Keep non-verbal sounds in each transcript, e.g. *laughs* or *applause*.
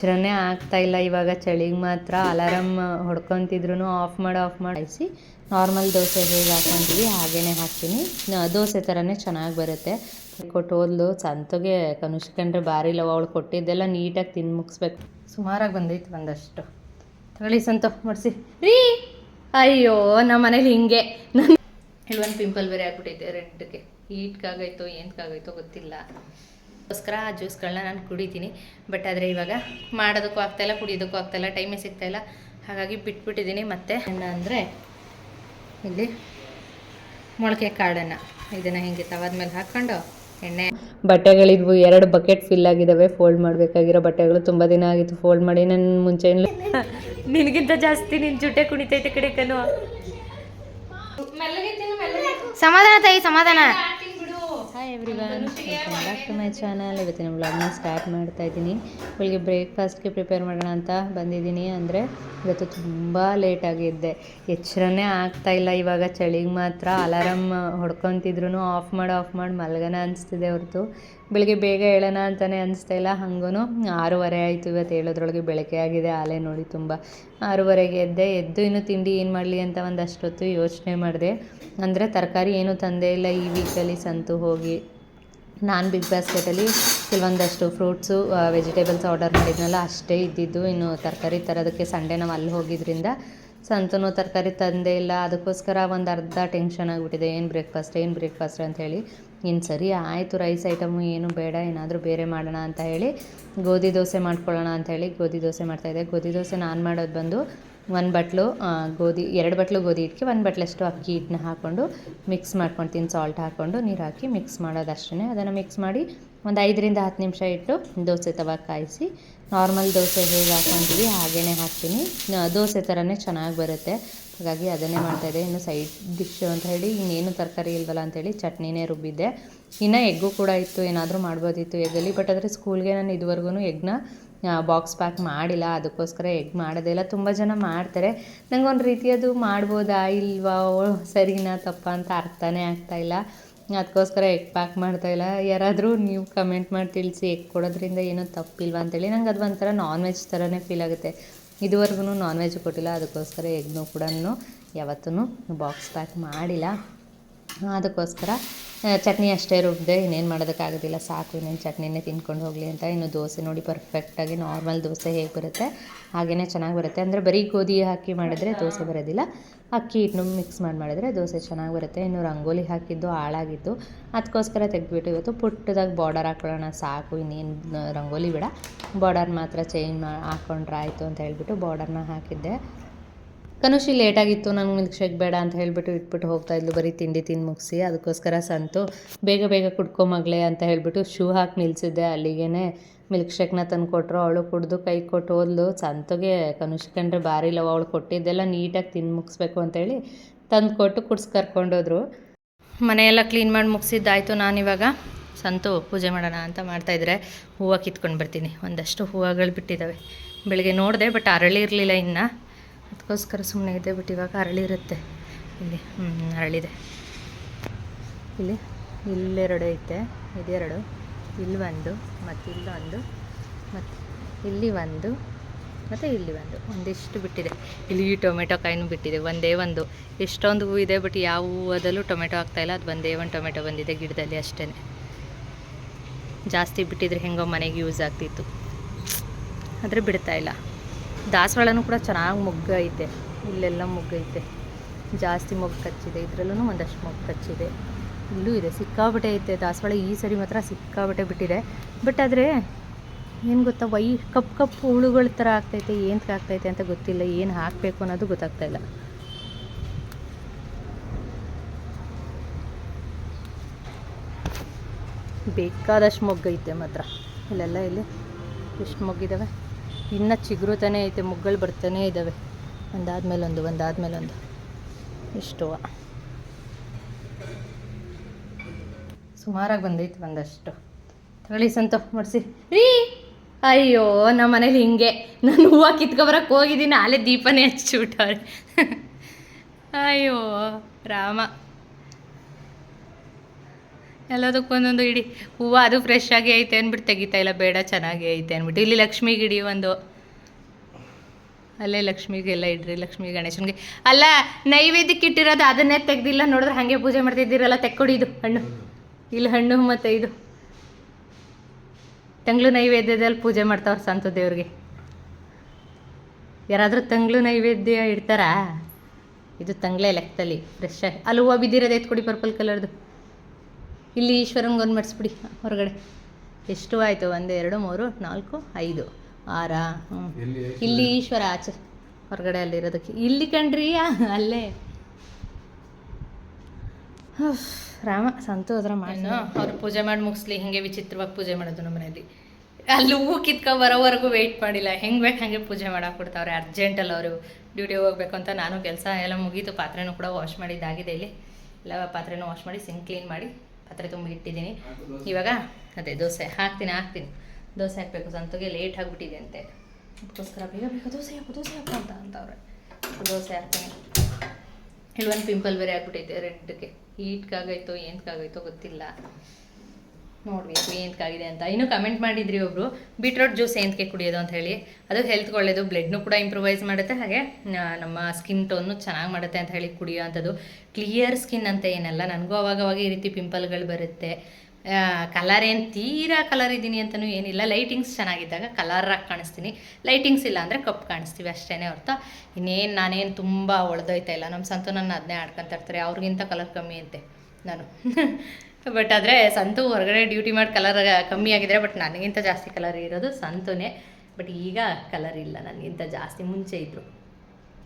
ಎಚ್ಚರನೇ ಆಗ್ತಾ ಇಲ್ಲ ಇವಾಗ ಚಳಿಗೆ ಮಾತ್ರ ಅಲಾರಮ್ ಹೊಡ್ಕೊತಿದ್ರು ಆಫ್ ಮಾಡಿ ಆಫ್ ಮಾಡಿಸಿ ನಾರ್ಮಲ್ ದೋಸೆ ಹೇಗೆ ಹಾಕ್ಕೊಂತೀವಿ ಹಾಗೇ ಹಾಕ್ತೀನಿ. ದೋಸೆ ಥರನೇ ಚೆನ್ನಾಗಿ ಬರುತ್ತೆ. ಕೊಟ್ಟು ಹೋದ್ಲು, ಸಂತಗೆ ಕನುಷ್ಕಂಡ್ರೆ ಭಾರಿ ಇಲ್ಲವ ಅವಳು ಕೊಟ್ಟಿದ್ದೆಲ್ಲ ನೀಟಾಗಿ ತಿಂದು ಮುಗಿಸ್ಬೇಕು. ಸುಮಾರಾಗಿ ಬಂದೈತೆ ಒಂದಷ್ಟು ತಗೊಳ್ಳಿ ಸಂತೋ ಮಾಡಿಸಿ ರೀ! ಅಯ್ಯೋ ನಮ್ಮ ಮನೇಲಿ ಹಿಂಗೆ. ನಾನು ಹೇಳುವ ಪಿಂಪಲ್ ಬೇರೆ ಆಗ್ಬಿಟ್ಟೈತೆ ರೆಡ್ಗೆ. ಹೀಟ್ಗಾಗೈತೋ ಏನಕ್ಕಾಗೈತೋ ಗೊತ್ತಿಲ್ಲ. ಅದಕ್ಕೋಸ್ಕರ ಆ ಜ್ಯೂಸ್ಗಳನ್ನ ನಾನು ಕುಡಿತೀನಿ. ಬಟ್ ಆದರೆ ಇವಾಗ ಮಾಡೋದಕ್ಕೂ ಆಗ್ತಾಯಿಲ್ಲ ಕುಡಿಯೋದಕ್ಕೂ ಆಗ್ತಾಯಿಲ್ಲ ಟೈಮೇ ಸಿಗ್ತಾಯಿಲ್ಲ ಹಾಗಾಗಿ ಬಿಟ್ಬಿಟ್ಟಿದ್ದೀನಿ ಮತ್ತೆ. ಅಂದರೆ ಇಲ್ಲಿ ಮೊಳಕೆ ಕಾಳನ್ನು ಇದನ್ನು ಹೆಂಗೆ ತವಾದ ಮೇಲೆ ಹಾಕ್ಕೊಂಡು ಎಣ್ಣೆ. ಬಟ್ಟೆಗಳಿದ್ವು ಎರಡು ಬಕೆಟ್ ಫಿಲ್ ಆಗಿದ್ದಾವೆ ಫೋಲ್ಡ್ ಮಾಡಬೇಕಾಗಿರೋ ಬಟ್ಟೆಗಳು ತುಂಬ ದಿನ ಆಗಿತ್ತು. ಫೋಲ್ಡ್ ಮಾಡಿ ನನ್ನ ಮುಂಚೆ *laughs* ನಿನಗಿಂತ ಜಾಸ್ತಿ ನಿನ್ನ ಜುಟ್ಟೆ ಕುಣಿತೈತೆ ಕಡೆ ಕನು ಸಮಾಧಾನ ತಾಯಿ ಸಮಾಧಾನ. Hi everyone welcome back to my channel ಇವತ್ತಿನ ವ್ಲಾಗ್ನ ಸ್ಟಾರ್ಟ್ ಮಾಡ್ತಾ ಇದ್ದೀನಿ. ಬೆಳಿಗ್ಗೆ ಬ್ರೇಕ್ಫಾಸ್ಟ್ಗೆ ಪ್ರಿಪೇರ್ ಮಾಡೋಣ ಅಂತ ಬಂದಿದ್ದೀನಿ. ಅಂದರೆ ಇವತ್ತು ತುಂಬ ಲೇಟಾಗಿದ್ದೆ ಎಚ್ಚರನೇ ಆಗ್ತಾ ಇಲ್ಲ. ಇವಾಗ ಚಳಿಗೆ ಮಾತ್ರ ಅಲಾರಮ್ ಹೊಡ್ಕೊತಿದ್ರು ಆಫ್ ಮಾಡಿ ಆಫ್ ಮಾಡಿ ಮಲ್ಗನ ಅನಿಸ್ತಿದೆ ಹೊರತು. ಬೆಳಿಗ್ಗೆ ಬೇಗ ಹೇಳೋಣ ಅಂತಲೇ ಅನಿಸ್ತಾ ಇಲ್ಲ ಹಾಗೂ ಆರೂವರೆ ಆಯಿತು ಇವತ್ತು ಹೇಳೋದ್ರೊಳಗೆ ಬೆಳಗ್ಗೆ ಆಗಿದೆ, ಆಲೆ ನೋಡಿ ತುಂಬ ಆರೂವರೆಗೆ ಎದ್ದೆ, ಎದ್ದು ಇನ್ನು ತಿಂಡಿ ಏನು ಮಾಡಲಿ ಅಂತ ಒಂದಷ್ಟೊತ್ತು ಯೋಚನೆ ಮಾಡಿದೆ. ಅಂದರೆ ತರಕಾರಿ ಏನೂ ತಂದೇ ಇಲ್ಲ, ಈ ವೀಕಲ್ಲಿ ಸಂತು ಹೋಗಿ ನಾನು ಬಿಗ್ ಬಾಸ್ಕೆಟಲ್ಲಿ ಕೆಲವೊಂದಷ್ಟು ಫ್ರೂಟ್ಸು ವೆಜಿಟೇಬಲ್ಸ್ ಆರ್ಡರ್ ಮಾಡಿದ್ನಲ್ಲ, ಅಷ್ಟೇ ಇದ್ದಿದ್ದು. ಇನ್ನು ತರಕಾರಿ ತರೋದಕ್ಕೆ ಸಂಡೇ ನಾವು ಅಲ್ಲಿ ಹೋಗಿದ್ರಿಂದ ಸಂತನು ತರಕಾರಿ ತಂದೇ ಇಲ್ಲ, ಅದಕ್ಕೋಸ್ಕರ ಒಂದು ಅರ್ಧ ಟೆನ್ಷನ್ ಆಗಿಬಿಟ್ಟಿದೆ. ಏನು ಬ್ರೇಕ್ಫಾಸ್ಟ್ ಏನು ಬ್ರೇಕ್ಫಾಸ್ಟ್ ಅಂತ ಹೇಳಿ. ಇನ್ನು ಸರಿ ಆಯಿತು ರೈಸ್ ಐಟಮು ಏನು ಬೇಡ, ಏನಾದರೂ ಬೇರೆ ಮಾಡೋಣ ಅಂತ ಹೇಳಿ ಗೋಧಿ ದೋಸೆ ಮಾಡ್ಕೊಳ್ಳೋಣ ಅಂತ ಹೇಳಿ ಗೋಧಿ ದೋಸೆ ಮಾಡ್ತಾಯಿದ್ದೆ ಗೋಧಿ ದೋಸೆ ನಾನು ಮಾಡೋದು ಬಂದು ಒಂದು ಬಟ್ಲು ಗೋಧಿ, ಎರಡು ಬಟ್ಲು ಗೋಧಿ ಹಿಟ್ಟಿಗೆ ಒಂದು ಬಟ್ಲಷ್ಟು ಅಕ್ಕಿ ಹಿಟ್ಟನ್ನ ಹಾಕ್ಕೊಂಡು ಮಿಕ್ಸ್ ಮಾಡ್ಕೊಳ್ತೀನಿ ಸಾಲ್ಟ್ ಹಾಕ್ಕೊಂಡು ನೀರು ಹಾಕಿ ಮಿಕ್ಸ್ ಮಾಡೋದು ಅಷ್ಟೇ ಅದನ್ನು ಮಿಕ್ಸ್ ಮಾಡಿ ಒಂದು ಐದರಿಂದ ಹತ್ತು ನಿಮಿಷ ಇಟ್ಟು ದೋಸೆ ತವ ಕಾಯಿಸಿ. ನಾರ್ಮಲ್ ದೋಸೆ ಹೇಗೆ ಹಾಕ್ಕೊಂತೀವಿ ಹಾಗೇ ಹಾಕ್ತೀನಿ. ದೋಸೆ ಥರನೇ ಚೆನ್ನಾಗಿ ಬರುತ್ತೆ. ಹಾಗಾಗಿ ಅದನ್ನೇ ಮಾಡ್ತಾಯಿದ್ದೆ ಇನ್ನು ಸೈಡ್ ಡಿಶ್ ಅಂತ ಹೇಳಿ ಇನ್ನೇನು ತರಕಾರಿ ಇಲ್ವಲ್ಲ ಅಂತೇಳಿ ಚಟ್ನಿನೇ ರುಬ್ಬಿದ್ದೆ. ಇನ್ನು ಎಗ್ಗು ಕೂಡ ಇತ್ತು. ಏನಾದರೂ ಮಾಡ್ಬೋದಿತ್ತು ಎಗ್ಗಲ್ಲಿ. ಬಟ್ ಆದರೆ ಸ್ಕೂಲ್ಗೆ ನಾನು ಇದುವರೆಗೂ ಎಗ್ನ ಬಾಕ್ಸ್ ಪ್ಯಾಕ್ ಮಾಡಿಲ್ಲ. ಅದಕ್ಕೋಸ್ಕರ ಎಗ್ ಮಾಡೋದೇ ಇಲ್ಲ. ತುಂಬ ಜನ ಮಾಡ್ತಾರೆ. ನಂಗೆ ಒಂದು ರೀತಿ ಅದು ಮಾಡ್ಬೋದಾ ಇಲ್ವಾ? ಸರಿನಾ ತಪ್ಪ ಅಂತ ಅರ್ಥನೇ ಆಗ್ತಾಯಿಲ್ಲ ಅದಕ್ಕೋಸ್ಕರ ಎಗ್ ಪ್ಯಾಕ್ ಮಾಡ್ತಾಯಿಲ್ಲ ಯಾರಾದರೂ ನೀವು ಕಮೆಂಟ್ ಮಾಡಿ ತಿಳಿಸಿ ಎಗ್ ಕೊಡೋದ್ರಿಂದ ಏನೂ ತಪ್ಪಿಲ್ವ ಅಂತೇಳಿ. ನಂಗೆ ಅದು ಒಂಥರ ನಾನ್ ವೆಜ್ ಥರನೇ ಫೀಲ್ ಆಗುತ್ತೆ. ಇದುವರೆಗೂ ನಾನ್ ವೆಜ್ ಕೊಟ್ಟಿಲ್ಲ, ಅದಕ್ಕೋಸ್ಕರ ಎಗ್ನೂ ಕೂಡ ಯಾವತ್ತೂ ಬಾಕ್ಸ್ ಪ್ಯಾಕ್ ಮಾಡಿಲ್ಲ. ಅದಕ್ಕೋಸ್ಕರ ಚಟ್ನಿ ಅಷ್ಟೇ ರುಬ್ಬಿದೆ ಇನ್ನೇನು ಮಾಡೋದಕ್ಕಾಗೋದಿಲ್ಲ, ಸಾಕು, ಇನ್ನೇನು ಚಟ್ನಿನೇ ತಿನ್ಕೊಂಡು ಹೋಗಲಿ ಅಂತ. ಇನ್ನು ದೋಸೆ ನೋಡಿ ಪರ್ಫೆಕ್ಟಾಗಿ ನಾರ್ಮಲ್ ದೋಸೆ ಹೇಗೆ ಬರುತ್ತೆ ಹಾಗೆಯೇ ಚೆನ್ನಾಗಿ ಬರುತ್ತೆ. ಅಂದರೆ ಬರೀ ಗೋಧಿ ಹಾಕಿ ಮಾಡಿದರೆ ದೋಸೆ ಬರೋದಿಲ್ಲ. ಅಕ್ಕಿ ಇನ್ನು ಮಿಕ್ಸ್ ಮಾಡಿ ಮಾಡಿದರೆ ದೋಸೆ ಚೆನ್ನಾಗಿ ಬರುತ್ತೆ. ಇನ್ನು ರಂಗೋಲಿ ಹಾಕಿದ್ದು ಹಾಳಾಗಿದ್ದು ಅದಕ್ಕೋಸ್ಕರ ತೆಗೆದ್ಬಿಟ್ಟು ಇವತ್ತು ಪುಟ್ಟದಾಗಿ ಬಾರ್ಡರ್ ಹಾಕೊಳ್ಳೋಣ ಸಾಕು, ಇನ್ನೇನು ರಂಗೋಲಿ ಬೇಡ. ಬಾರ್ಡರ್ ಮಾತ್ರ ಚೇಂಜ್ ಮಾ ಹಾಕ್ಕೊಂಡ್ರೆ ಆಯಿತು ಅಂತ ಹೇಳಿಬಿಟ್ಟು ಬಾರ್ಡರ್ನ ಹಾಕಿದ್ದೆ. ಕನುಷಿ ಲೇಟಾಗಿತ್ತು, ನಂಗೆ ಮಿಲ್ಕ್ ಶೇಕ್ ಬೇಡ ಅಂತ ಹೇಳಿಬಿಟ್ಟು ಇಟ್ಬಿಟ್ಟು ಹೋಗ್ತಾ ಇದ್ಲು, ಬರೀ ತಿಂಡಿ ತಿಂದು ಮುಗಿಸಿ. ಅದಕ್ಕೋಸ್ಕರ ಸಂತು, ಬೇಗ ಬೇಗ ಕುಡ್ಕೊ ಮಗಳೇ ಅಂತ ಹೇಳಿಬಿಟ್ಟು ಶೂ ಹಾಕಿ ನಿಲ್ಲಿಸಿದ್ದೆ ಅಲ್ಲಿಗೇ ಮಿಲ್ಕ್ ಶೇಕ್ನ ತಂದು ಕೊಟ್ಟರು ಅವಳು ಕುಡಿದು ಕೈ ಕೊಟ್ಟು ಹೋದ್ಲು. ಸಂತುಗೆ ಕನುಷ್ಕಂಡ್ರೆ ಭಾರಿ ಲವ. ಅವಳು ಕೊಟ್ಟಿದ್ದೆಲ್ಲ ನೀಟಾಗಿ ತಿಂದು ಮುಗಿಸ್ಬೇಕು ಅಂತೇಳಿ ತಂದು ಕೊಟ್ಟು ಕುಡ್ಸಿ ಕರ್ಕೊಂಡೋದ್ರು ಮನೆಯೆಲ್ಲ ಕ್ಲೀನ್ ಮಾಡಿ ಮುಗಿಸಿದ್ದಾಯಿತು ನಾನಿವಾಗ. ಸಂತು, ಪೂಜೆ ಮಾಡೋಣ ಅಂತ ಮಾಡ್ತಾಯಿದ್ರೆ ಹೂವು ಕಿತ್ಕೊಂಡು ಬರ್ತೀನಿ. ಒಂದಷ್ಟು ಹೂವುಗಳು ಬಿಟ್ಟಿದ್ದಾವೆ ಬೆಳಗ್ಗೆ ನೋಡಿದೆ, ಬಟ್ ಅರಳಿರಲಿಲ್ಲ ಇನ್ನು. ಅದಕ್ಕೋಸ್ಕರ ಸುಮ್ಮನೆ ಇದೆ ಬಿಟ್ಟು ಇವಾಗ ಅರಳಿರುತ್ತೆ ಇಲ್ಲಿ ಹ್ಞೂ ಅರಳಿದೆ. ಇಲ್ಲಿ, ಇಲ್ಲೆರಡು ಐತೆ. ಇದೆರಡು ಇಲ್ಲಿ ಒಂದು, ಮತ್ತು ಇಲ್ಲೊಂದು ಮತ್ತು ಇಲ್ಲಿ ಒಂದು, ಮತ್ತು ಇಲ್ಲಿ ಒಂದು. ಒಂದಿಷ್ಟು ಬಿಟ್ಟಿದೆ. ಇಲ್ಲಿ ಟೊಮೆಟೊ ಕಾಯಿನೂ ಬಿಟ್ಟಿದೆ. ಒಂದೇ ಒಂದು. ಎಷ್ಟೊಂದು ಹೂವು ಇದೆ, ಬಟ್ ಯಾವ ಹೂವದಲ್ಲೂ ಟೊಮೆಟೊ ಆಗ್ತಾಯಿಲ್ಲ ಅದು ಒಂದೇ ಒಂದು ಟೊಮೆಟೊ ಬಂದಿದೆ ಗಿಡದಲ್ಲಿ ಅಷ್ಟೇ ಜಾಸ್ತಿ ಬಿಟ್ಟಿದ್ರೆ ಹೆಂಗೋ ಮನೆಗೆ ಯೂಸ್ ಆಗ್ತಿತ್ತು. ಆದರೆ ಬಿಡ್ತಾ ಇಲ್ಲ. ದಾಸವಾಳನೂ ಕೂಡ ಚೆನ್ನಾಗಿ ಮೊಗ್ಗು ಐತೆ ಇಲ್ಲೆಲ್ಲ ಮೊಗ್ಗು ಐತೆ ಜಾಸ್ತಿ ಮೊಗ್ಗು ಕಚ್ಚಿದೆ. ಇದರಲ್ಲೂ ಒಂದಷ್ಟು ಮೊಗ್ಗು ಕಚ್ಚಿದೆ. ಇಲ್ಲೂ ಇದೆ. ಸಿಕ್ಕಾಬಟ್ಟೆ ಐತೆ. ದಾಸವಾಳ ಈ ಸರಿ ಮಾತ್ರ ಸಿಕ್ಕಾಬಟ್ಟೆ ಬಿಟ್ಟಿದೆ. ಬಟ್ ಆದರೆ ಏನು ಗೊತ್ತಾ? ವೈ ಕಪ್ ಕಪ್ಪು ಹುಳುಗಳ ಥರ ಆಗ್ತೈತೆ. ಏನಕ್ಕೆ ಆಗ್ತೈತೆ ಅಂತ ಗೊತ್ತಿಲ್ಲ. ಏನು ಹಾಕಬೇಕು ಅನ್ನೋದು ಗೊತ್ತಾಗ್ತಾ ಇಲ್ಲ. ಬೇಕಾದಷ್ಟು ಮೊಗ್ಗೈತೆ ಮಾತ್ರ. ಇಲ್ಲೆಲ್ಲ ಇಲ್ಲಿ ಎಷ್ಟು ಮೊಗ್ಗಿದ್ದಾವೆ ಇನ್ನೂ ಚಿಗುರುತಾನೆ ಐತೆ ಮುಗ್ಗಳು ಬರ್ತಾನೆ ಇದ್ದಾವೆ ಒಂದಾದ್ಮೇಲೆ ಒಂದು ಒಂದಾದ್ಮೇಲೆ ಒಂದು. ಇಷ್ಟು ಸುಮಾರಾಗಿ ಬಂದೈತೆ ಒಂದಷ್ಟು ತಗೊಳ್ಳಿ ಸಂತು, ಮಾಡಿಸಿ. ರೀ! ಅಯ್ಯೋ ನಮ್ಮ ಮನೇಲಿ ಹಿಂಗೆ. ನಾನು ಹೂವು ಕಿತ್ಕೊಬರಕ್ಕೆ ಹೋಗಿದ್ದೀನಿ, ಅಲ್ಲೇ ದೀಪನೇ ಹಚ್ಚಿಬಿಟ್ಟವ್ರೆ. ಅಯ್ಯೋ, ರಾಮ. ಎಲ್ಲದಕ್ಕೂ ಒಂದೊಂದು ಇಡಿ. ಹೂವು ಅದು ಫ್ರೆಶ್ ಆಗಿ ಐತೆ ಅಂದ್ಬಿಟ್ಟು ತೆಗಿತಾ ಇಲ್ಲ. ಬೇಡ, ಚೆನ್ನಾಗಿ ಐತೆ ಅಂದ್ಬಿಟ್ಟು. ಇಲ್ಲಿ ಲಕ್ಷ್ಮಿ ಗಿಡಿ ಒಂದು. ಅಲ್ಲೇ ಲಕ್ಷ್ಮಿಗೆಲ್ಲ ಇಡ್ರಿ. ಲಕ್ಷ್ಮಿ ಗಣೇಶನಿಗೆ. ಅಲ್ಲ, ನೈವೇದ್ಯಕ್ಕೆ ಇಟ್ಟಿರೋದು ಅದನ್ನೇ ತೆಗ್ದಿಲ್ಲ. ನೋಡಿದ್ರೆ ಹಾಗೆ ಪೂಜೆ ಮಾಡ್ತಿದ್ದೀರಲ್ಲ, ತೆಕ್ಕೊಡಿ ಇದು ಹಣ್ಣು. ಇಲ್ಲಿ ಹಣ್ಣು ಮತ್ತು ಇದು. ತಂಗ್ಳು ನೈವೇದ್ಯದಲ್ಲಿ ಪೂಜೆ ಮಾಡ್ತಾವ್ರೆ ಸಂತ ದೇವ್ರಿಗೆ. ಯಾರಾದರೂ ತಂಗ್ಳು ನೈವೇದ್ಯ ಇಡ್ತಾರಾ? ಇದು ತಂಗ್ಳೆ ಲೆಕ್ಕದಲ್ಲಿ ಫ್ರೆಶ್ ಆಗಿ. ಅಲ್ಲಿ ಹೂವು ಬಿದ್ದಿರೋದು ಎತ್ಕೊಡಿ ಪರ್ಪಲ್ ಕಲರ್ದು ಇಲ್ಲಿ ಈಶ್ವರಂಗೆ ಒಂದು ಮಾಡಿಸ್ಬಿಡಿ ಹೊರಗಡೆ. ಎಷ್ಟು ಆಯಿತು? ಒಂದು ಎರಡು ಮೂರು ನಾಲ್ಕು ಐದು. ಆರ ಹ್ಞೂ ಇಲ್ಲಿ ಈಶ್ವರ ಆಚೆ ಹೊರಗಡೆ ಅಲ್ಲಿರೋದಕ್ಕೆ ಇಲ್ಲಿ ಕಣ್ರೀ ಅಲ್ಲೇ. ರಾಮ ಸಂತು ಅದರ ಮಾಡಿ ಅವ್ರು ಪೂಜೆ ಮಾಡಿ ಮುಗಿಸ್ಲಿ ಹಿಂಗೆ ವಿಚಿತ್ರವಾಗಿ ಪೂಜೆ ಮಾಡೋದು ನಮ್ಮ ಮನೆಯಲ್ಲಿ. ಅಲ್ಲಿ ಹೂವು ಕಿತ್ಕೊ ಬರೋವರೆಗೂ ವೆಯ್ಟ್ ಮಾಡಿಲ್ಲ. ಹೆಂಗೆ ಬೇಕು ಹಂಗೆ ಪೂಜೆ ಮಾಡಕ್ಕೆ ಕೊಡ್ತಾವ್ರೆ ಅಲ್ಲ ಅವರು. ಡ್ಯೂಟಿಗೆ ಹೋಗ್ಬೇಕು ಅಂತ ನಾನು ಕೆಲಸ ಎಲ್ಲ ಮುಗೀತು ಪಾತ್ರೆನೂ ಕೂಡ ವಾಶ್ ಮಾಡಿದ್ದಾಗಿದೆ ಇಲ್ಲಿ. ಎಲ್ಲ ಪಾತ್ರೆನೂ ವಾಶ್ ಮಾಡಿ ಸಿಂಕ್ ಕ್ಲೀನ್ ಮಾಡಿ. ಪಾತ್ರೆ ತುಂಬಿ ಇಟ್ಟಿದ್ದೀನಿ. ಇವಾಗ ಅದೇ ದೋಸೆ ಹಾಕ್ತೀನಿ ಹಾಕ್ತೀನಿ. ದೋಸೆ ಹಾಕಬೇಕು. ಸಂತೋಗೆ ಲೇಟ್ ಆಗಿಬಿಟ್ಟಿದೆ ಅಂತೆ. ಅದಕ್ಕೋಸ್ಕರ ಬೇಗ ಬೇಗ ದೋಸೆ ಹಾಕು ದೋಸೆ ಹಾಕು ಅಂತ ಅಂತವ್ರೆ. ದೋಸೆ ಹಾಕ್ತೀನಿ. ಇಲ್ಲಿ ಒಂದು ಪಿಂಪಲ್ ಬೇರೆ ಆಗ್ಬಿಟ್ಟೈತೆ ರೆಡ್ಗೆ ಹೀಟ್ಗಾಗೈತೋ ಏನಕ್ಕಾಗೈತೋ ಗೊತ್ತಿಲ್ಲ. ನೋಡಬೇಕು ಏನಕ್ಕಾಗಿದೆ ಅಂತ. ಇನ್ನು ಕಮೆಂಟ್ ಮಾಡಿದ್ರಿ ಒಬ್ಬರು ಬೀಟ್ರೋಟ್ ಜ್ಯೂಸ್ ಏನಕ್ಕೆ ಕುಡಿಯೋದು? ಅಂತ ಹೇಳಿ. ಅದು ಹೆಲ್ತ್ಗೆ ಒಳ್ಳೆಯದು ಬ್ಲಡ್ನು ಕೂಡ ಇಂಪ್ರೂವೈಸ್ ಮಾಡುತ್ತೆ. ಹಾಗೆ ನಮ್ಮ ಸ್ಕಿನ್ ಟೋನು ಚೆನ್ನಾಗಿ ಮಾಡುತ್ತೆ ಅಂತ ಹೇಳಿ ಕುಡಿಯೋ ಅಂಥದ್ದು. ಕ್ಲಿಯರ್ ಸ್ಕಿನ್ ಅಂತ ಏನಲ್ಲ? ನನಗೂ ಅವಾಗವಾಗ ಈ ರೀತಿ ಪಿಂಪಲ್ಗಳು ಬರುತ್ತೆ. ಕಲರ್ ಏನು ತೀರಾ ಕಲರ್ ಇದ್ದೀನಿ ಅಂತಲೂ ಏನಿಲ್ಲ. ಲೈಟಿಂಗ್ಸ್ ಚೆನ್ನಾಗಿದ್ದಾಗ ಕಲರಾಗಿ ಕಾಣಿಸ್ತೀನಿ. ಲೈಟಿಂಗ್ಸ್ ಇಲ್ಲ ಅಂದರೆ ಕಪ್ಪು ಕಾಣಿಸ್ತೀವಿ ಅಷ್ಟೇ ಹೊರ್ತು. ಇನ್ನೇನು ನಾನೇನು ತುಂಬ ಒಳ್ದೋಯ್ತಾ ಇಲ್ಲ. ನಮ್ಮ ಸಂತು ನನ್ನ ಅದನ್ನೇ ಆಡ್ಕೊತಾ ಇರ್ತಾರೆ. ಅವ್ರಿಗಿಂತ ಕಲರ್ ಕಮ್ಮಿ ಅಂತೆ ನಾನು. *laughs* ಬಟ್ ಆದರೆ ಸಂತು ಹೊರಗಡೆ ಡ್ಯೂಟಿ ಮಾಡಿ ಕಲರ್ ಕಮ್ಮಿ ಆಗಿದ್ರೆ, ಬಟ್ ನನಗಿಂತ ಜಾಸ್ತಿ ಕಲರ್ ಇರೋದು ಸಂತುನೇ. ಬಟ್ ಈಗ ಕಲರ್ ಇಲ್ಲ, ನನಗಿಂತ ಜಾಸ್ತಿ ಮುಂಚೆ ಇದ್ದರು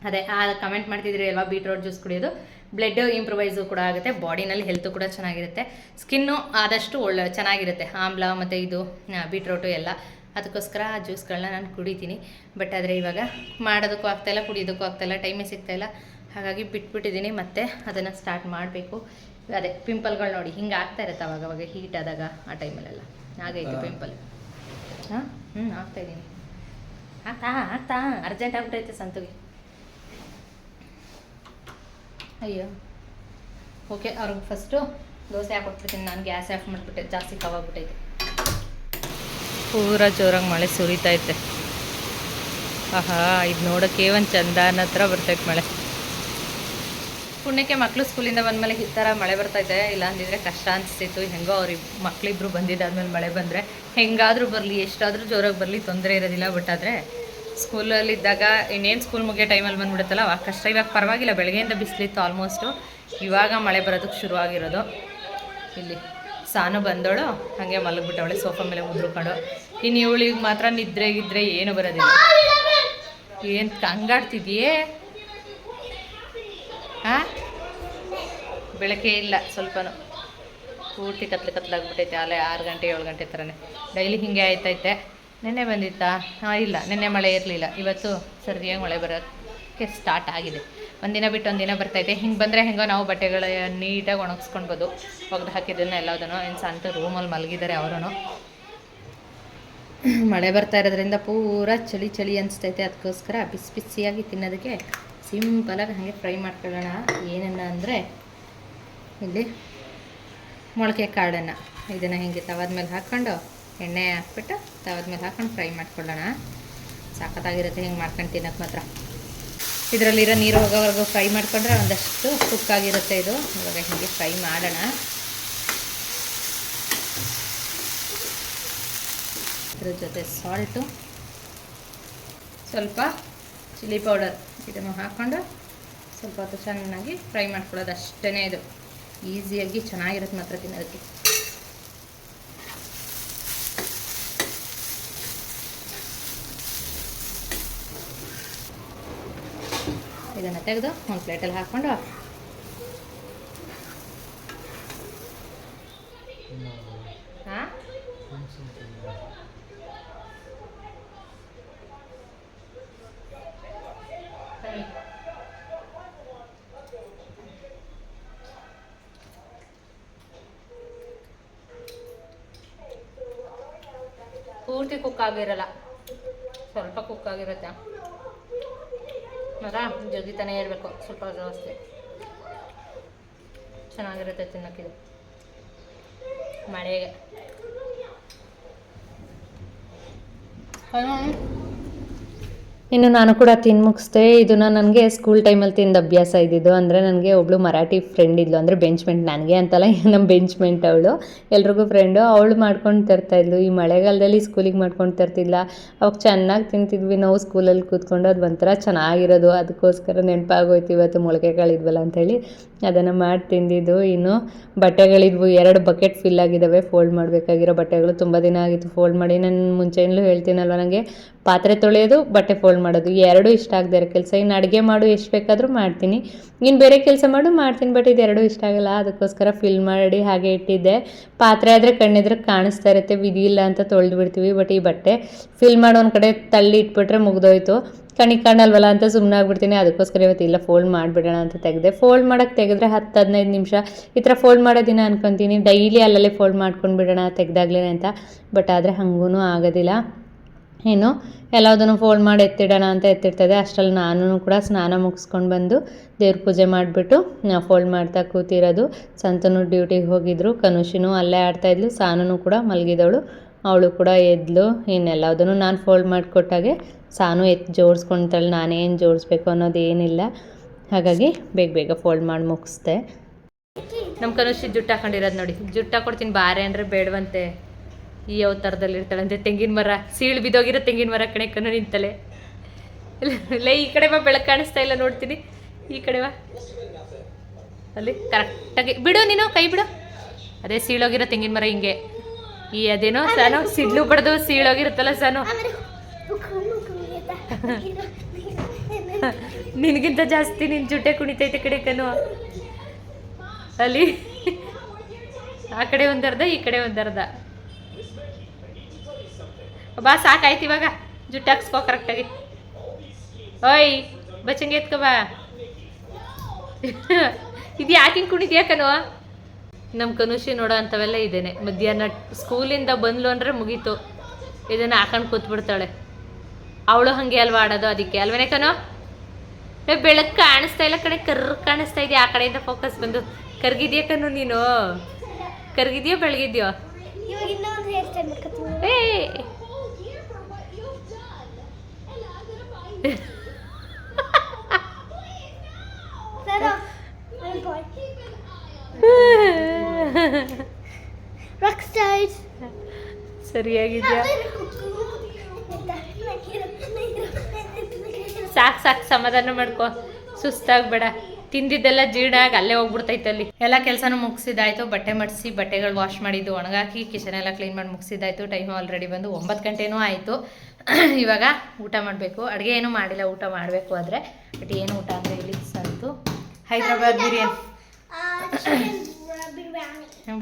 ಅದೇ, ಆ ಕಮೆಂಟ್ ಮಾಡ್ತಿದ್ರಿ ಅಲ್ವಾ ಬೀಟ್ರೋಟ್ ಜ್ಯೂಸ್ ಕುಡಿಯೋದು? ಬ್ಲಡ್ ಇಂಪ್ರೂವೈಸು ಕೂಡ ಆಗುತ್ತೆ ಬಾಡಿನಲ್ಲಿ ಹೆಲ್ತು ಕೂಡ ಚೆನ್ನಾಗಿರುತ್ತೆ. ಸ್ಕಿನ್ನು ಆದಷ್ಟು ಒಳ್ಳೆ, ಚೆನ್ನಾಗಿರುತ್ತೆ. ಆಮ್ಲ ಮತ್ತು ಇದು ಬೀಟ್ರೋಟು ಎಲ್ಲ. ಅದಕ್ಕೋಸ್ಕರ ಆ ಜ್ಯೂಸ್ಗಳನ್ನ ನಾನು ಕುಡಿತೀನಿ. ಬಟ್ ಆದರೆ ಇವಾಗ ಮಾಡೋದಕ್ಕೂ ಆಗ್ತಾಯಿಲ್ಲ ಕುಡಿಯೋದಕ್ಕೂ ಆಗ್ತಾಯಿಲ್ಲ ಟೈಮೇ ಸಿಗ್ತಾಯಿಲ್ಲ ಹಾಗಾಗಿ ಬಿಟ್ಬಿಟ್ಟಿದ್ದೀನಿ ಮತ್ತೆ ಅದನ್ನು ಸ್ಟಾರ್ಟ್ ಮಾಡಬೇಕು. ಅದೇ ಪಿಂಪಲ್ಗಳು ನೋಡಿ ಹಿಂಗೆ ಆಗ್ತಾ ಇರುತ್ತೆ ಅವಾಗ ಅವಾಗ ಹೀಟ್ ಆದಾಗ ಆ ಟೈಮಲ್ಲೆಲ್ಲ. ಆಗೈತೆ ಪಿಂಪಲ್ ಹಾಂ? ಹ್ಞೂ ಆಗ್ತಾಯಿದ್ದೀನಿ ಆಗ್ತಾ ಆಗ್ತಾ ಅರ್ಜೆಂಟ್ ಆಗ್ಬಿಟ್ಟೈತೆ ಸಂತುಗೆ. ಅಯ್ಯೋ. ಓಕೆ ಅವ್ರಿಗೆ ಫಸ್ಟು ದೋಸೆ ಹಾಕೊಟ್ಬಿಡ್ತೀನಿ ನಾನು ಗ್ಯಾಸ್ ಆಫ್ ಮಾಡಿಬಿಟ್ಟೆ ಜಾಸ್ತಿ ಕವಾಗ್ಬಿಟ್ಟೈತೆ ಪೂರ ಜೋರಾಗಿ ಮಳೆ ಸುರಿತೈತೆ ಆಹಾ ಇದು ನೋಡೋಕ್ಕೆ ಒಂದು ಚಂದ ಅನ್ನೋ ಹತ್ರ ಬರ್ತೈತೆ ಮಳೆ. ಪುಣ್ಯಕ್ಕೆ ಮಕ್ಕಳು ಸ್ಕೂಲಿಂದ ಬಂದಮೇಲೆ ಈ ಥರ ಮಳೆ ಬರ್ತೈತೆ ಇಲ್ಲ ಅಂದಿದ್ರೆ ಕಷ್ಟ ಅನಿಸ್ತಿತ್ತು. ಹೆಂಗೋ ಅವ್ರಿಗೆ ಮಕ್ಕಳಿಬ್ರು ಬಂದಿದ್ದಾದ್ಮೇಲೆ ಮಳೆ ಬಂದರೆ ಹೆಂಗಾದರೂ ಬರಲಿ, ಎಷ್ಟಾದರೂ ಜೋರಾಗಿ ಬರಲಿ, ತೊಂದರೆ ಇರೋದಿಲ್ಲ. ಬಟ್ ಆದರೆ ಸ್ಕೂಲಲ್ಲಿದ್ದಾಗ ಇನ್ನೇನು ಸ್ಕೂಲ್ ಮುಗಿಯೋ ಟೈಮಲ್ಲಿ ಬಂದುಬಿಡುತ್ತಲ್ಲ, ಅವಾಗ ಕಷ್ಟ. ಇವಾಗ ಪರವಾಗಿಲ್ಲ, ಬೆಳಗ್ಗೆಯಿಂದ ಬಿಸಿಲಿತ್ತು ಆಲ್ಮೋಸ್ಟು ಇವಾಗ ಮಳೆ ಬರೋದಕ್ಕೆ ಶುರುವಾಗಿರೋದು. ಇಲ್ಲಿ ಸಾನು ಬಂದೋಳು, ಹಾಗೆ ಮಲಗಿಬಿಟ್ಟವಳೆ, ಸೋಫಾ ಮೇಲೆ ಮುದ್ರುಕೊಂಡು. ಇನ್ನು ಇವಳಿಗೆ ಮಾತ್ರ ನಿದ್ರೆ ಗಿದ್ರೆ ಏನು ಬರೋದಿಲ್ಲ. ಏನು ಕಂಗಾಡ್ತಿದ್ಯೇ? ಹಾಂ ಬೆಳಕೇ ಇಲ್ಲ ಸ್ವಲ್ಪನೂ. ಪೂರ್ತಿ ಕತ್ಲೆ ಕತ್ಲಾಗ್ಬಿಟ್ಟೈತೆ ಅಲ್ಲೇ ಆರು ಗಂಟೆ, ಏಳು ಗಂಟೆ ಥರನೇ ಡೈಲಿ ಹಿಂಗೆ ಆಯ್ತೈತೆ. ನಿನ್ನೆ ಬಂದಿತ್ತಾ? ಹಾಂ ಇಲ್ಲ, ನೆನ್ನೆ ಮಳೆ ಇರಲಿಲ್ಲ. ಇವತ್ತು ಸರಿಯಾಗಿ ಮಳೆ ಬರೋಕ್ಕೆ ಸ್ಟಾರ್ಟ್ ಆಗಿದೆ. ಒಂದಿನ ಬಿಟ್ಟು ಒಂದಿನ ಬರ್ತೈತೆ ಹಿಂಗೆ ಬಂದರೆ ಹೆಂಗೋ ನಾವು ಬಟ್ಟೆಗಳ ನೀಟಾಗಿ ಒಣಗಿಸ್ಕೊಳ್ಬೋದು ಒಗ್ದು ಹಾಕಿದ್ದನ್ನು ಎಲ್ಲದನ್ನು. ಏನು ಸಂತ ರೂಮಲ್ಲಿ ಮಲಗಿದ್ದಾರೆ ಅವರೂ ಮಳೆ ಬರ್ತಾ ಇರೋದ್ರಿಂದ ಪೂರ ಚಳಿ ಚಳಿ ಅನಿಸ್ತೈತೆ. ಅದಕ್ಕೋಸ್ಕರ ಬಿಸಿ ಬಿಸಿಯಾಗಿ ತಿನ್ನೋದಕ್ಕೆ ಸಿಂಪಲಾಗಿ ಹಾಗೆ ಫ್ರೈ ಮಾಡ್ಕೊಳ್ಳೋಣ. ಏನನ್ನ ಅಂದರೆ ಇಲ್ಲಿ ಮೊಳಕೆ ಕಾಳನ್ನು. ಇದನ್ನು ಹಿಂಗೆ ತವದ ಮೇಲೆ ಹಾಕ್ಕೊಂಡು ಎಣ್ಣೆ ಹಾಕ್ಬಿಟ್ಟು ತವದ ಮೇಲೆ ಹಾಕ್ಕೊಂಡು ಫ್ರೈ ಮಾಡ್ಕೊಳ್ಳೋಣ. ಸಾಕತ್ತಾಗಿರುತ್ತೆ ಹಿಂಗೆ ಮಾಡ್ಕೊಂಡು ತಿನ್ನೋಕೆ ಮಾತ್ರ. ಇದರಲ್ಲಿರೋ ನೀರು ಹೋಗೋವರೆಗೂ ಫ್ರೈ ಮಾಡಿಕೊಂಡ್ರೆ ಒಂದಷ್ಟು ಕುಕ್ ಆಗಿರುತ್ತೆ ಇದು. ಇವಾಗ ಹೀಗೆ ಫ್ರೈ ಮಾಡೋಣ. ಇದ್ರ ಜೊತೆ ಸಾಲ್ಟು ಸ್ವಲ್ಪ ಚಿಲ್ಲಿ ಪೌಡರ್ ಇದನ್ನು ಹಾಕ್ಕೊಂಡು ಸ್ವಲ್ಪ ಹೊತ್ತು ಚೆನ್ನಾಗಿ ಫ್ರೈ ಮಾಡ್ಕೊಳ್ಳೋದು ಅಷ್ಟೇ ಇದು. ಈಸಿಯಾಗಿ ಚೆನ್ನಾಗಿರುತ್ತೆ ಮಾತ್ರ ತಿನ್ನೋದಕ್ಕೆ. ಇದನ್ನು ತೆಗೆದು ಒಂದು ಪ್ಲೇಟಲ್ಲಿ ಹಾಕ್ಕೊಂಡು ಹಾಂ ಪೂರ್ತಿ ಕುಕ್ ಆಗಿರಲ್ಲ ಸ್ವಲ್ಪ ಕುಕ್ ಆಗಿರುತ್ತೆ. ಮರ ಜಗಿತಾನೆ ಇರಬೇಕು. ಸ್ವಲ್ಪ ಜಾಸ್ತಿ ಚೆನ್ನಾಗಿರುತ್ತೆ ತಿನ್ನೋಕ್ಕಿದು. ಮಳೆಗೆ. ಇನ್ನು ನಾನು ಕೂಡ ತಿಂದು ಮುಗಿಸ್ದೆ. ಇದನ್ನ ನನಗೆ ಸ್ಕೂಲ್ ಟೈಮಲ್ಲಿ ತಿಂದ ಅಭ್ಯಾಸ ಇದ್ದಿದ್ದು. ಅಂದರೆ ನನಗೆ ಒಬ್ಳು ಮರಾಠಿ ಫ್ರೆಂಡ್ ಇದ್ಲು. ಅಂದರೆ ಬೆಂಚ್ಮೆಂಟ್ ನನಗೆ ಅಂತಲ್ಲ ನಮ್ಮ ಬೆಂಚ್ಮೆಂಟ್ ಅವಳು. ಎಲ್ರಿಗೂ ಫ್ರೆಂಡು ಅವಳು ಮಾಡ್ಕೊಂಡು ತರ್ತಾಯಿದ್ಲು ಈ ಮಳೆಗಾಲದಲ್ಲಿ ಸ್ಕೂಲಿಗೆ ಮಾಡ್ಕೊಂಡು ತರ್ತಿದ್ಲ. ಅವಾಗ ಚೆನ್ನಾಗಿ ತಿಂತಿದ್ವಿ ನಾವು ಸ್ಕೂಲಲ್ಲಿ ಕೂತ್ಕೊಂಡು. ಅದು ಒಂಥರ ಚೆನ್ನಾಗಿರೋದು. ಅದಕ್ಕೋಸ್ಕರ ನೆನಪಾಗೋಯ್ತು ಇವತ್ತು ಮೊಳಕೆಗಳಿದ್ವಲ್ಲ ಅಂಥೇಳಿ ಅದನ್ನು ಮಾಡಿ ತಿಂದಿದ್ದು. ಇನ್ನು ಬಟ್ಟೆಗಳಿದ್ವು. ಎರಡು ಬಕೆಟ್ ಫಿಲ್ ಆಗಿದ್ದಾವೆ ಫೋಲ್ಡ್ ಮಾಡಬೇಕಾಗಿರೋ ಬಟ್ಟೆಗಳು ತುಂಬ ದಿನ ಆಗಿತ್ತು. ಫೋಲ್ಡ್ ಮಾಡಿ. ನಾನು ಮುಂಚೆಯಿಂದಲೂ ಹೇಳ್ತೀನಲ್ವ ನನಗೆ ಪಾತ್ರೆ ತೊಳೆಯೋದು, ಬಟ್ಟೆ ಫೋಲ್ಡ್ ಮಾಡೋದು ಎರಡೂ ಇಷ್ಟ ಆಗದೆ ಇರೋ ಕೆಲಸ. ಇನ್ನು ಅಡುಗೆ ಮಾಡು, ಎಷ್ಟು ಬೇಕಾದರೂ ಮಾಡ್ತೀನಿ. ಇನ್ನು ಬೇರೆ ಕೆಲಸ ಮಾಡು, ಮಾಡ್ತೀನಿ ಬಟ್ ಇದೆರಡೂ ಇಷ್ಟ ಆಗಲ್ಲ. ಅದಕ್ಕೋಸ್ಕರ ಫಿಲ್ ಮಾಡಿ ಹಾಗೆ ಇಟ್ಟಿದ್ದೆ. ಪಾತ್ರೆ ಆದರೆ ಕಣ್ಣೆದ್ರೆ ಕಾಣಿಸ್ತಾ ಇರುತ್ತೆ ವಿಧಿ ಇಲ್ಲ ಅಂತ ತೊಳೆದು ಬಿಡ್ತೀವಿ ಬಟ್ ಈ ಬಟ್ಟೆ ಫಿಲ್ ಮಾಡೋ ಒಂದು ಕಡೆ ತಳ್ಳಿ ಇಟ್ಬಿಟ್ರೆ ಮುಗ್ದೋಯ್ತು. ಕಣಿಗೆ ಕಾಣಲ್ವಲ್ಲ ಅಂತ ಸುಮ್ಮನೆ ಆಗ್ಬಿಡ್ತೀನಿ. ಅದಕ್ಕೋಸ್ಕರ ಇವತ್ತು ಇಲ್ಲ ಫೋಲ್ಡ್ ಮಾಡಿಬಿಡೋಣ ಅಂತ ತೆಗೆದೆ. ಫೋಲ್ಡ್ ಮಾಡೋಕ್ಕೆ ತೆಗೆದ್ರೆ ಹತ್ತು, ಹದಿನೈದು ನಿಮಿಷ. ಈ ಥರ ಫೋಲ್ಡ್ ಮಾಡೋ ದಿನ ಅನ್ಕೊತೀನಿ. ಡೈಲಿ ಅಲ್ಲಲ್ಲೇ ಫೋಲ್ಡ್ ಮಾಡ್ಕೊಂಡು ಬಿಡೋಣ ತೆಗ್ದಾಗ್ಲೇ ಅಂತ. ಬಟ್ ಆದರೆ ಹಂಗೂ ಆಗೋದಿಲ್ಲ. ಏನು ಎಲ್ಲದನ್ನು ಫೋಲ್ಡ್ ಮಾಡಿ ಎತ್ತಿಡೋಣ ಅಂತ ಎತ್ತಿರ್ತದೆ ಅಷ್ಟರಲ್ಲಿ ನಾನು ಕೂಡ ಸ್ನಾನ ಮುಗಿಸ್ಕೊಂಡು ಬಂದು ದೇವ್ರ ಪೂಜೆ ಮಾಡಿಬಿಟ್ಟು ಫೋಲ್ಡ್ ಮಾಡ್ತಾ ಕೂತಿರೋದು. ಸಂತನು ಡ್ಯೂಟಿಗೆ ಹೋಗಿದ್ರು, ಕನುಷಿನೂ ಅಲ್ಲೇ ಆಡ್ತಾಯಿದ್ಲು ಸಾನೂ ಕೂಡ ಮಲಗಿದವಳು, ಅವಳು ಕೂಡ ಎದ್ಲು. ಇನ್ನೆಲ್ಲದನ್ನು ನಾನು ಫೋಲ್ಡ್ ಮಾಡಿಕೊಟ್ಟಾಗೆ ಸಾನು ಎತ್ತು ಜೋಡಿಸ್ಕೊಳ್ತಾಳೆ ನಾನೇನು ಜೋಡಿಸ್ಬೇಕು ಅನ್ನೋದೇನಿಲ್ಲ ಹಾಗಾಗಿ ಬೇಗ ಬೇಗ ಫೋಲ್ಡ್ ಮಾಡಿ ಮುಗಿಸ್ದೆ. ನಮ್ಮ ಕನುಷಿ ಜುಟ್ಟು ಹಾಕೊಂಡಿರೋದು ನೋಡಿ. ಜುಟ್ಟು ಹಾಕೊಡ್ತೀನಿ ಬಾರೆ ಅಂದರೆ ಬೇಡವಂತೆ. ಈ ಅವತಾರದಲ್ಲಿ ಅಂದರೆ ತೆಂಗಿನ ಮರ, ಸೀಳು ಬಿದ್ದೋಗಿರೋ ತೆಂಗಿನ ಮರ ಕಣೆ, ಕಣ್ಣು ನಿಂತಲೆ. ಇಲ್ಲ ಈ ಕಡೆ ಬಾ, ಬೆಳಕು ಕಾಣಿಸ್ತಾ ಇಲ್ಲ, ನೋಡ್ತೀನಿ. ಈ ಕಡೆ ಬಾ. ಅಲ್ಲಿ ಕರೆಕ್ಟಾಗಿ ಬಿಡು ನೀನು, ಕೈ ಬಿಡು. ಅದೇ ಸೀಳೋಗಿರೋ ತೆಂಗಿನ ಮರ ಹಿಂಗೆ. ಈ ಅದೇನೋ ಸಾನು, ಸಿಡ್ಲು ಬಡ್ದು ಸೀಳೋಗಿರುತ್ತಲ್ಲ ಸಾನು. *laughs* ನಿನಗಿಂತ ಜಾಸ್ತಿ ನಿನ್ನ ಜುಟ್ಟೆ ಕುಣಿತೈತೆ ಕಡೆ ಕನು ಅಲ್ಲಿ. ಆ ಕಡೆ ಒಂದರ್ಧ, ಈ ಕಡೆ ಒಂದರ್ಧ. ಬಾ ಸಾಕಾಯ್ತು ಇವಾಗ. ಜುಟ್ಟು ಹಾಕ್ಸ್ಕೋ ಕರೆಕ್ಟಾಗಿ ಓಯ್ ಬಚ್ಚಂಗೆ ಎತ್ಕೊ ಬಾ. ಇದು ಯಾಕೆ ಹಿಂಗೆ ಕುಣಿದ್ಯಾ ಕನು ನಮ್ಮ ಕನುಷಿ ನೋಡೋ ಅಂಥವೆಲ್ಲ ಇದ್ದೇನೆ ಮಧ್ಯಾಹ್ನ ಸ್ಕೂಲಿಂದ ಬಂದ್ಲು ಅಂದರೆ ಮುಗೀತು. ಇದನ್ನು ಹಾಕೊಂಡು ಕೂತ್ಬಿಡ್ತಾಳೆ. ಅವಳು ಹಾಗೆ ಅಲ್ವಾ ಆಡೋದು ಅದಕ್ಕೆ ಅಲ್ವೇನೆ ಕನು ಏ, ಬೆಳಕು ಕಾಣಿಸ್ತಾ ಇಲ್ಲ ಕಡೆ ಕರ್ರ ಕಾಣಿಸ್ತಾ ಇದೆಯಾ ಆ ಕಡೆಯಿಂದ ಫೋಕಸ್ ಬಂದು. ಕರ್ಗಿದ್ಯಾ ಕನು ನೀನು? ಕರ್ಗಿದ್ಯೋ ಬೆಳಗಿದ್ಯೋ? ಇವಾಗ ಇನ್ನೊಂದು ಹೇರ್ ಸ್ಟೈಲ್ ಮಾಡ್ಕೊತೀವಿ ಏ ಸರ್ ರಾಕ್ ಸ್ಟೈಲ್ಸ್ ಸರಿಯಾಗಿದ್ಯಾ ಸಾಕು ಸಾಕು ಸಮಾಧಾನ ಮಾಡ್ಕೊ ಸುಸ್ತಾಗ್ಬೇಡ ತಿಂದಿದ್ದೆಲ್ಲ ಜೀರ್ಣ ಆಗಿ ಅಲ್ಲೇ ಹೋಗ್ಬಿಡ್ತೈತೆ ಅಲ್ಲಿ. ಎಲ್ಲ ಕೆಲಸನೂ ಮುಗಿಸಿದಾಯ್ತು ಬಟ್ಟೆ ಮಡಿಸಿ, ಬಟ್ಟೆಗಳು ವಾಶ್ ಮಾಡಿದ್ದು ಒಣಗಾಕಿ ಕಿಚನ್ ಎಲ್ಲ ಕ್ಲೀನ್ ಮಾಡಿ ಮುಗಿಸಿದಾಯ್ತು ಟೈಮ್ ಆಲ್ರೆಡಿ ಬಂದು ಒಂಬತ್ತು ಗಂಟೆನೂ ಆಯಿತು. *clears throat* ಇವಾಗ ಊಟ ಮಾಡಬೇಕು. ಅಡುಗೆ ಏನೂ ಮಾಡಿಲ್ಲ. ಊಟ ಮಾಡಬೇಕು ಆದರೆ. ಬಟ್ ಏನು ಊಟ ಅಂದರೆ ಇಲ್ಲಿ ಸಾಯಿತು. ಹೈದ್ರಾಬಾದ್ ಬಿರಿಯಾನಿ.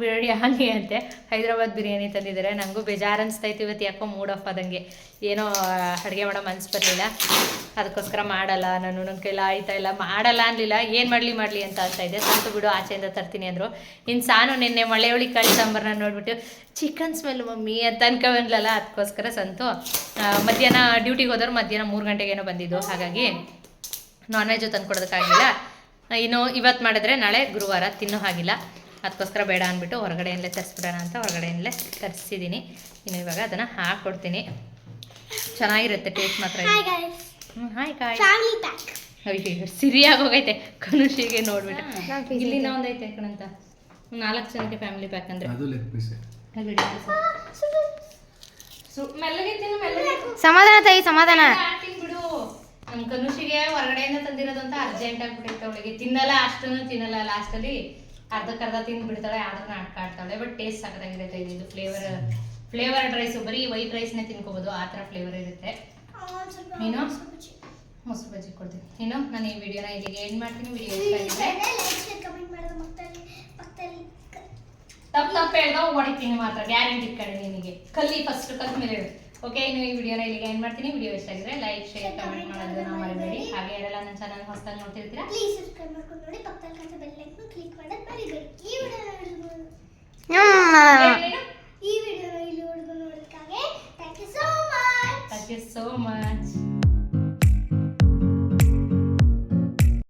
ಬಿರಿಯಾನಿ *laughs* ಅಂತೆ. ಹೈದ್ರಾಬಾದ್ ಬಿರಿಯಾನಿ ತಂದಿದ್ದಾರೆ. ನನಗೂ ಬೇಜಾರು ಅನಿಸ್ತೈತಿ ಇವತ್ತು ಯಾಕೋ ಮೂಡ್ ಆಫ್ ಆದಂಗೆ. ಏನೋ ಅಡುಗೆ ಮಾಡೋ ಮನ್ಸು ಬರಲಿಲ್ಲ. ಅದಕ್ಕೋಸ್ಕರ ಮಾಡಲ್ಲ. ನಾನು ನನ್ನ ಕೈಲ ಆಯ್ತಾ ಇಲ್ಲ. ಮಾಡಲ್ಲ ಅನ್ನಲಿಲ್ಲ ಏನು ಮಾಡಲಿ ಮಾಡಲಿ ಅಂತ ಅಂತ ಇದೆ. ಸಂತು ಬಿಡು, ಆಚೆಯಿಂದ ತರ್ತೀನಿ ಅಂದರು. ಇನ್ನು ಸಾನು ನಿನ್ನೆ ಮಳೆ ಹುಳಿ ಕಾಳು ಸಾಂಬಾರನ್ನ ನೋಡಿಬಿಟ್ಟು, ಚಿಕನ್ ಸ್ಮೆಲ್ ಮಮ್ಮಿ ಅಂತ ಅನ್ಕೊಂಡ್ಲಲ್ಲ ಅದಕ್ಕೋಸ್ಕರ ಸಂತು ಮಧ್ಯಾಹ್ನ ಡ್ಯೂಟಿಗೆ ಹೋದವ್ರು ಮಧ್ಯಾಹ್ನ ಮೂರು ಗಂಟೆಗೇನೋ ಬಂದಿದ್ದು. ಹಾಗಾಗಿ ನಾನ್ ವೆಜ್ ತಂದು ಕೊಡೋದಕ್ಕಾಗಿಲ್ಲ ಇನ್ನು ಇವತ್ತು ಮಾಡಿದ್ರೆ ನಾಳೆ ಗುರುವಾರ ತಿನ್ನೋ ಹಾಗಿಲ್ಲ. ಅದಕ್ಕೋಸ್ಕರ ಬೇಡ ಅಂದ್ಬಿಟ್ಟು ಹೊರಗಡೆಯಲ್ಲೇ ತರಿಸ್ಬಿಡೋಣ ಅಂತ ಹೊರಗಡೆಯಲ್ಲೇ ತರಿಸಿದ್ದೀನಿ. ಇನ್ನು ಇವಾಗ ಅದನ್ನು ಹಾಕ್ಕೊಡ್ತೀನಿ ಚೆನ್ನಾಗಿರುತ್ತೆ ಟೇಸ್ಟ್ ಮಾತ್ರ ಹ್ಞೂ ಹಾಯ್ ಕಾಯ್ ಅಯ್ಯೋ ಸಿರಿಯಾಗಿ ಹೋಗೈತೆ. ಕನುಷಿಗೆ ನೋಡ್ಬಿಟ್ಟು. ಇಲ್ಲಿನ ಒಂದೈತೆ ಕಣಂತ. ನಾಲ್ಕು ಜನಕ್ಕೆ ಫ್ಯಾಮಿಲಿ ಪ್ಯಾಕ್ ಅಂದ್ರೆ. ಅದು ಲೆಗ್ ಪೀಸ್ ಮೆಲ್ಲಗೆ ತಿನ್ನು ಮೆಲ್ಲಗೆ ಸಮಾಧಾನ ತಾಯಿ ಸಮಾಧಾನ. ನಮ್ಮ ಕನುಷಿಗೆ ಹೊರಗಡೆಯಿಂದ ತಂದಿರೋದು ಅಂತ ಅರ್ಜೆಂಟ್ ಆಗ್ಬಿಟ್ಟಿರ್ತಾಳೆ ಅವಳಿಗೆ. ತಿನ್ನಲ್ಲ ಅಷ್ಟೊಂದು ತಿನ್ನಲ್ಲ ಲಾಸ್ಟಲ್ಲಿ ಅರ್ಧಕ್ಕರ್ಧ ತಿಂದು ಬಿಡ್ತಾಳೆ ಅದನ್ನ ನಾಟಕ ಆಡ್ತಾಳೆ ಬಟ್ ಟೇಸ್ಟ್ ಸಾಕಾಗಿರುತ್ತೆ ಇದು ಫ್ಲೇವರ್ ಫ್ಲೇವರ್ಡ್ ರೈಸ್ ಬರೀ ವೈಟ್ ರೈಸ್ನೇ ತಿನ್ಕೋಬೋದು. ಆ ಥರ ಫ್ಲೇವರ್ ಇರುತ್ತೆ. ನೀನು? ಮೊಸರು ಬಜ್ಜಿ ಕೊಡ್ತೀನಿ. ನೀನು? ನಾನು ಈ ವಿಡಿಯೋನ ಇಲ್ಲಿಗೆ ಏನು ಮಾಡ್ತೀನಿ. ವಿಡಿಯೋ ತಪ್ಪು ತಪ್ಪು ಹೇಳ್ದೋ ಹೊಡಿತೀನಿ ಮಾತ್ರ. ಗ್ಯಾರಂಟಿ ಕಡೆ ನಿನಗೆ. ಕಲ್ಲಿ ಫಸ್ಟ್ ಕಲ್ ಮೇಲೆ ಓಕೆ ಇನ್ನು ಈ ವಿಡಿಯೋನ ಇಲ್ಲಿಗೆ ಏನು ಮಾಡ್ತೀನಿ. ವಿಡಿಯೋ ಇಷ್ಟ ಆಗಿದ್ರೆ ಲೈಕ್ ಶೇರ್ ಕಮೆಂಟ್ ಮಾಡೋದನ್ನ ಮರಿಬೇಡಿ. ಹಾಗೆ ಯಾರೆಲ್ಲ ನನ್ನ ಚಾನಲ್ ಹೊಸದಾಗಿ ನೋಡ್ತಿರ್ತೀರಾ? ಪ್ಲೀಸ್ ಸಬ್ಸ್ಕ್ರೈಬ್ ಮಾಡ್ಕೊಂಡು ನೋಡಿ ಪಕ್ಕದಲ್ಲಿ ಕಾಣಿಸೋ ಬೆಲ್ ಐಕನ್ ಕ್ಲಿಕ್ ಮಾಡೋದು ಮರಿಬೇಡಿ. ಈ ವಿಡಿಯೋ ಈ ವಿಡಿಯೋನ ಇಲ್ಲಿ ನೋಡೋದಕ್ಕಾಗಿ thank you so much thank you so much